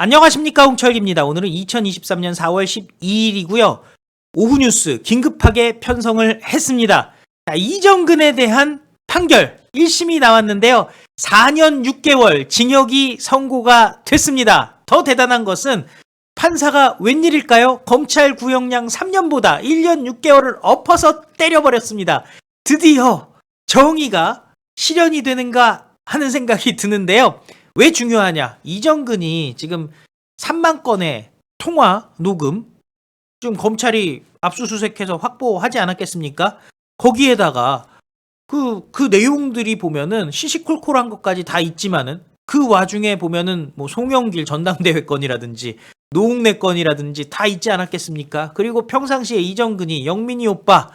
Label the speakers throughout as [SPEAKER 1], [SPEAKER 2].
[SPEAKER 1] 안녕하십니까 홍철기입니다. 오늘은 2023년 4월 12일이고요. 오후 뉴스 긴급하게 편성을 했습니다. 자, 이정근에 대한 판결 1심이 나왔는데요. 4년 6개월 징역이 선고가 됐습니다. 더 대단한 것은 판사가 웬일일까요? 검찰 구형량 3년보다 1년 6개월을 엎어서 때려버렸습니다. 드디어 정의가 실현이 되는가 하는 생각이 드는데요. 왜 중요하냐? 이정근이 지금 3만 건의 통화 녹음 좀 검찰이 압수수색해서 확보하지 않았겠습니까? 거기에다가 그, 그 내용들이 보면은 시시콜콜한 것까지 다 있지만은 그 와중에 보면은 뭐 송영길 전당대회 건이라든지 노웅래 건이라든지 다 있지 않았겠습니까? 그리고 평상시에 이정근이 영민이 오빠,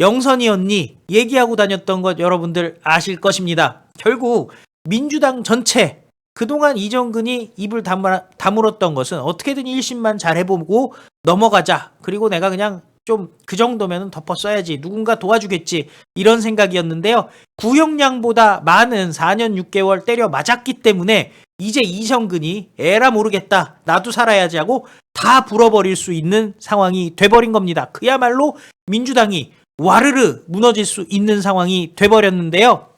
[SPEAKER 1] 영선이 언니 얘기하고 다녔던 것 여러분들 아실 것입니다. 결국 민주당 전체 그동안 이정근이 입을 다물, 다물었던 것은 어떻게든 1심만 잘 해보고 넘어가자. 그리고 내가 그냥 좀 그 정도면 덮어 써야지. 누군가 도와주겠지. 이런 생각이었는데요. 구형량보다 많은 4년 6개월 때려 맞았기 때문에 이제 이정근이 에라 모르겠다. 나도 살아야지 하고 다 불어버릴 수 있는 상황이 돼버린 겁니다. 그야말로 민주당이 와르르 무너질 수 있는 상황이 돼버렸는데요.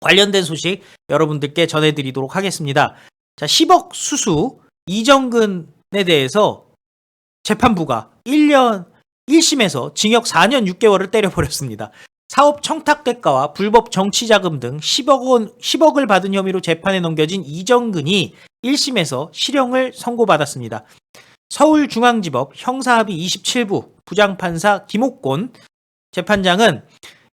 [SPEAKER 1] 관련된 소식 여러분들께 전해드리도록 하겠습니다. 자, 10억 수수 이정근에 대해서 재판부가 1년 1심에서 징역 4년 6개월을 때려버렸습니다. 사업 청탁 대가와 불법 정치 자금 등 10억 원 10억을 받은 혐의로 재판에 넘겨진 이정근이 1심에서 실형을 선고받았습니다. 서울중앙지법 형사합의 27부 부장판사 김옥곤 재판장은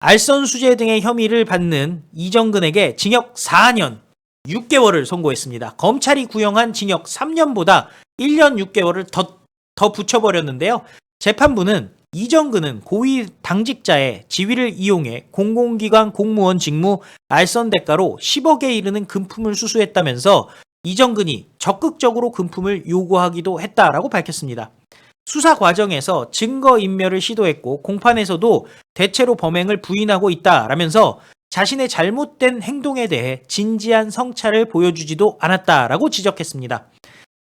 [SPEAKER 1] 알선 수재 등의 혐의를 받는 이정근에게 징역 4년 6개월을 선고했습니다. 검찰이 구형한 징역 3년보다 1년 6개월을 더, 더 붙여버렸는데요. 재판부는 이정근은 고위 당직자의 지위를 이용해 공공기관 공무원 직무 알선 대가로 10억에 이르는 금품을 수수했다면서 이정근이 적극적으로 금품을 요구하기도 했다라고 밝혔습니다. 수사 과정에서 증거 인멸을 시도했고 공판에서도 대체로 범행을 부인하고 있다라면서 자신의 잘못된 행동에 대해 진지한 성찰을 보여주지도 않았다라고 지적했습니다.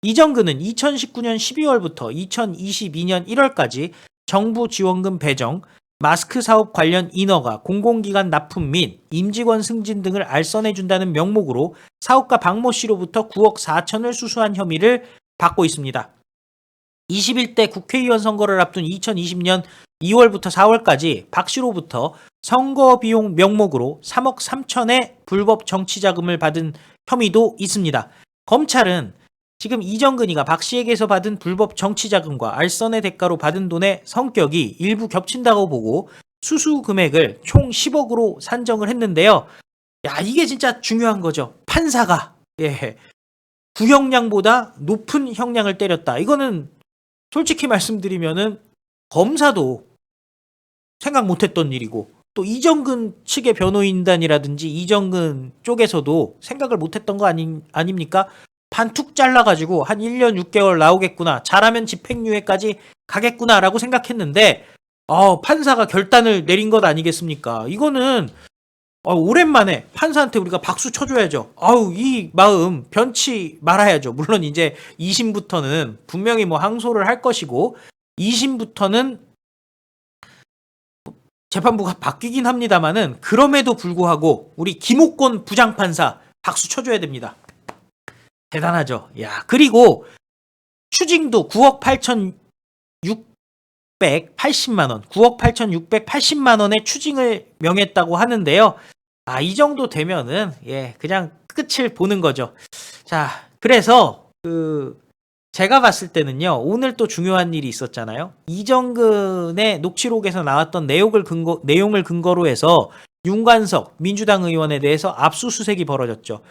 [SPEAKER 1] 이정근은 2019년 12월부터 2022년 1월까지 정부 지원금 배정, 마스크 사업 관련 인허가, 공공기관 납품 및 임직원 승진 등을 알선해준다는 명목으로 사업가 박모 씨로부터 9억 4천을 수수한 혐의를 받고 있습니다. 21대 국회의원 선거를 앞둔 2020년 2월부터 4월까지 박 씨로부터 선거 비용 명목으로 3억 3천의 불법 정치 자금을 받은 혐의도 있습니다. 검찰은 지금 이정근이가 박 씨에게서 받은 불법 정치 자금과 알선의 대가로 받은 돈의 성격이 일부 겹친다고 보고 수수 금액을 총 10억으로 산정을 했는데요. 야, 이게 진짜 중요한 거죠. 판사가 예. 구형량보다 높은 형량을 때렸다. 이거는 솔직히 말씀드리면은 검사도 생각 못했던 일이고 또 이정근 측의 변호인단이라든지 이정근 쪽에서도 생각을 못했던 거 아니, 아닙니까? 반툭 잘라가지고 한 1년 6개월 나오겠구나. 잘하면 집행유예까지 가겠구나라고 생각했는데 어, 판사가 결단을 내린 것 아니겠습니까? 이거는 어, 오랜만에 판사한테 우리가 박수 쳐줘야죠. 아우, 이 마음 변치 말아야죠. 물론 이제 2심부터는 분명히 뭐 항소를 할 것이고, 2심부터는 재판부가 바뀌긴 합니다만은, 그럼에도 불구하고, 우리 김옥곤 부장판사 박수 쳐줘야 됩니다. 대단하죠. 야, 그리고 추징도 9억 8천 680만 원, 9억 8,680만 원의 추징을 명했다고 하는데요. 아, 이 정도 되면은, 예, 그냥 끝을 보는 거죠. 자, 그래서, 그, 제가 봤을 때는요, 오늘 또 중요한 일이 있었잖아요. 이정근의 녹취록에서 나왔던 내용을 근거, 내용을 근거로 해서 윤관석 민주당 의원에 대해서 압수수색이 벌어졌죠.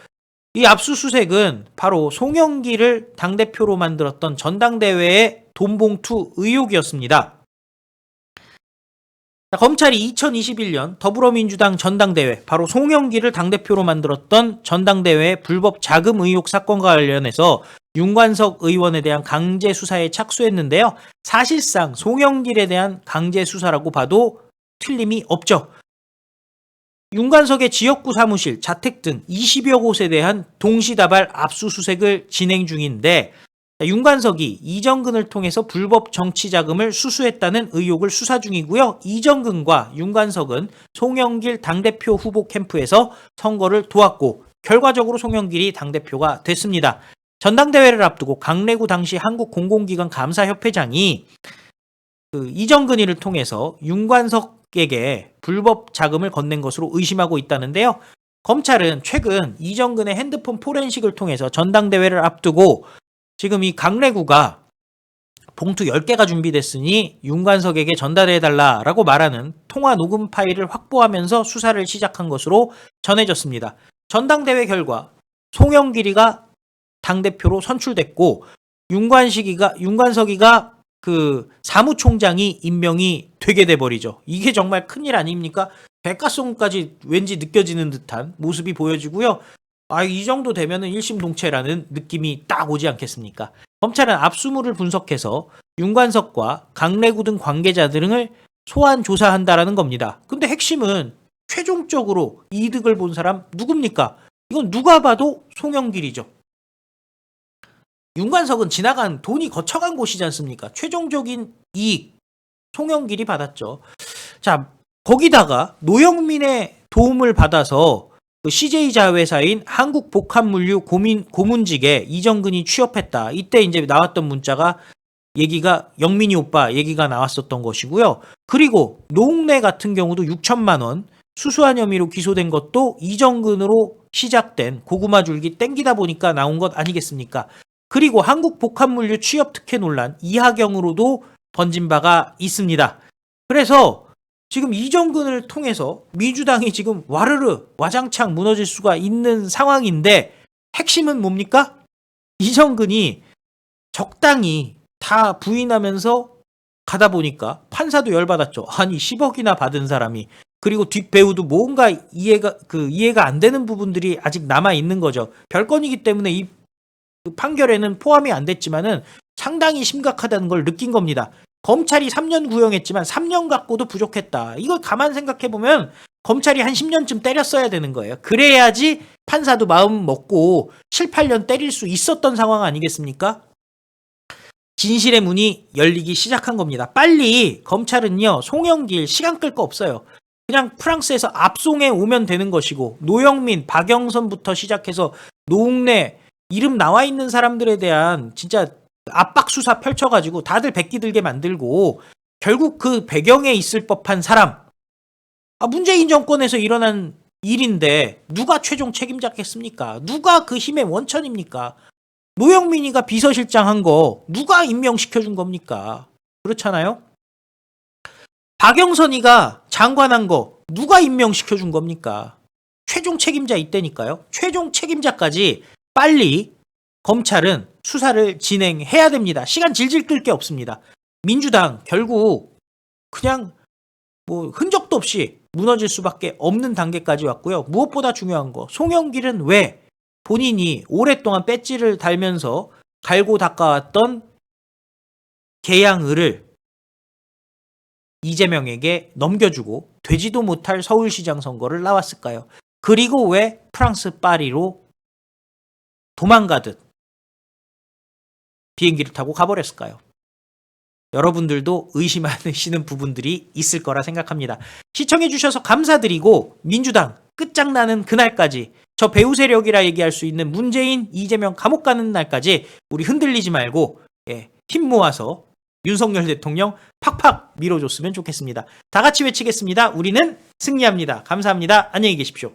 [SPEAKER 1] 이 압수수색은 바로 송영기를 당대표로 만들었던 전당대회의 돈봉투 의혹이었습니다. 자, 검찰이 2021년 더불어민주당 전당대회, 바로 송영기를 당대표로 만들었던 전당대회 불법 자금 의혹 사건과 관련해서 윤관석 의원에 대한 강제 수사에 착수했는데요. 사실상 송영길에 대한 강제 수사라고 봐도 틀림이 없죠. 윤관석의 지역구 사무실, 자택 등 20여 곳에 대한 동시다발 압수수색을 진행 중인데 자, 윤관석이 이정근을 통해서 불법 정치 자금을 수수했다는 의혹을 수사 중이고요. 이정근과 윤관석은 송영길 당대표 후보 캠프에서 선거를 도왔고 결과적으로 송영길이 당대표가 됐습니다. 전당대회를 앞두고 강래구 당시 한국공공기관 감사협회장이 그 이정근이를 통해서 윤관석에게 불법 자금을 건넨 것으로 의심하고 있다는데요. 검찰은 최근 이정근의 핸드폰 포렌식을 통해서 전당대회를 앞두고 지금 이 강래구가 봉투 10개가 준비됐으니 윤관석에게 전달해달라라고 말하는 통화 녹음 파일을 확보하면서 수사를 시작한 것으로 전해졌습니다. 전당대회 결과 송영길이가 당대표로 선출됐고 윤관식이가 윤관석이가 그 사무총장이 임명이 되게 돼 버리죠. 이게 정말 큰일 아닙니까? 백가송까지 왠지 느껴지는 듯한 모습이 보여지고요. 아, 이 정도 되면은 일심동체라는 느낌이 딱 오지 않겠습니까? 검찰은 압수물을 분석해서 윤관석과 강래구 등 관계자 등을 소환 조사한다라는 겁니다. 근데 핵심은 최종적으로 이득을 본 사람 누굽니까? 이건 누가 봐도 송영길이죠. 윤관석은 지나간 돈이 거쳐간 곳이지 않습니까? 최종적인 이익 송영길이 받았죠. 자, 거기다가 노영민의 도움을 받아서 그 CJ 자회사인 한국복합물류 고민, 고문직에 이정근이 취업했다. 이때 이제 나왔던 문자가 얘기가 영민이 오빠 얘기가 나왔었던 것이고요. 그리고 노웅래 같은 경우도 6천만 원 수수한 혐의로 기소된 것도 이정근으로 시작된 고구마 줄기 땡기다 보니까 나온 것 아니겠습니까? 그리고 한국복합물류 취업 특혜 논란 이하경으로도 번진 바가 있습니다. 그래서 지금 이정근을 통해서 민주당이 지금 와르르 와장창 무너질 수가 있는 상황인데 핵심은 뭡니까? 이정근이 적당히 다 부인하면서 가다 보니까 판사도 열받았죠. 아니 10억이나 받은 사람이 그리고 뒷배우도 뭔가 이해가 그 이해가 안 되는 부분들이 아직 남아 있는 거죠. 별건이기 때문에 이그 판결에는 포함이 안 됐지만은 상당히 심각하다는 걸 느낀 겁니다. 검찰이 3년 구형했지만 3년 갖고도 부족했다. 이걸 가만 생각해 보면 검찰이 한 10년쯤 때렸어야 되는 거예요. 그래야지 판사도 마음 먹고 7, 8년 때릴 수 있었던 상황 아니겠습니까? 진실의 문이 열리기 시작한 겁니다. 빨리 검찰은요, 송영길 시간 끌 거 없어요. 그냥 프랑스에서 압송해 오면 되는 것이고, 노영민, 박영선부터 시작해서 노웅래, 이름 나와 있는 사람들에 대한 진짜 압박 수사 펼쳐가지고 다들 백기 들게 만들고 결국 그 배경에 있을 법한 사람 아 문재인 정권에서 일어난 일인데 누가 최종 책임자겠습니까? 누가 그 힘의 원천입니까? 노영민이가 비서실장 한 거 누가 임명시켜 준 겁니까? 그렇잖아요? 박영선이가 장관한 거 누가 임명시켜 준 겁니까? 최종 책임자 있다니까요. 최종 책임자까지 빨리 검찰은 수사를 진행해야 됩니다. 시간 질질 끌 게 없습니다. 민주당 결국 그냥 뭐 흔적도 없이 무너질 수밖에 없는 단계까지 왔고요. 무엇보다 중요한 거 송영길은 왜 본인이 오랫동안 배지를 달면서 갈고 닦아왔던 계양을을 이재명에게 넘겨주고 되지도 못할 서울시장 선거를 나왔을까요? 그리고 왜 프랑스 파리로 도망가듯 비행기를 타고 가버렸을까요? 여러분들도 의심하시는 부분들이 있을 거라 생각합니다. 시청해주셔서 감사드리고 민주당 끝장나는 그날까지 저 배우 세력이라 얘기할 수 있는 문재인, 이재명 감옥 가는 날까지 우리 흔들리지 말고 예, 힘 모아서 윤석열 대통령 팍팍 밀어줬으면 좋겠습니다. 다 같이 외치겠습니다. 우리는 승리합니다. 감사합니다. 안녕히 계십시오.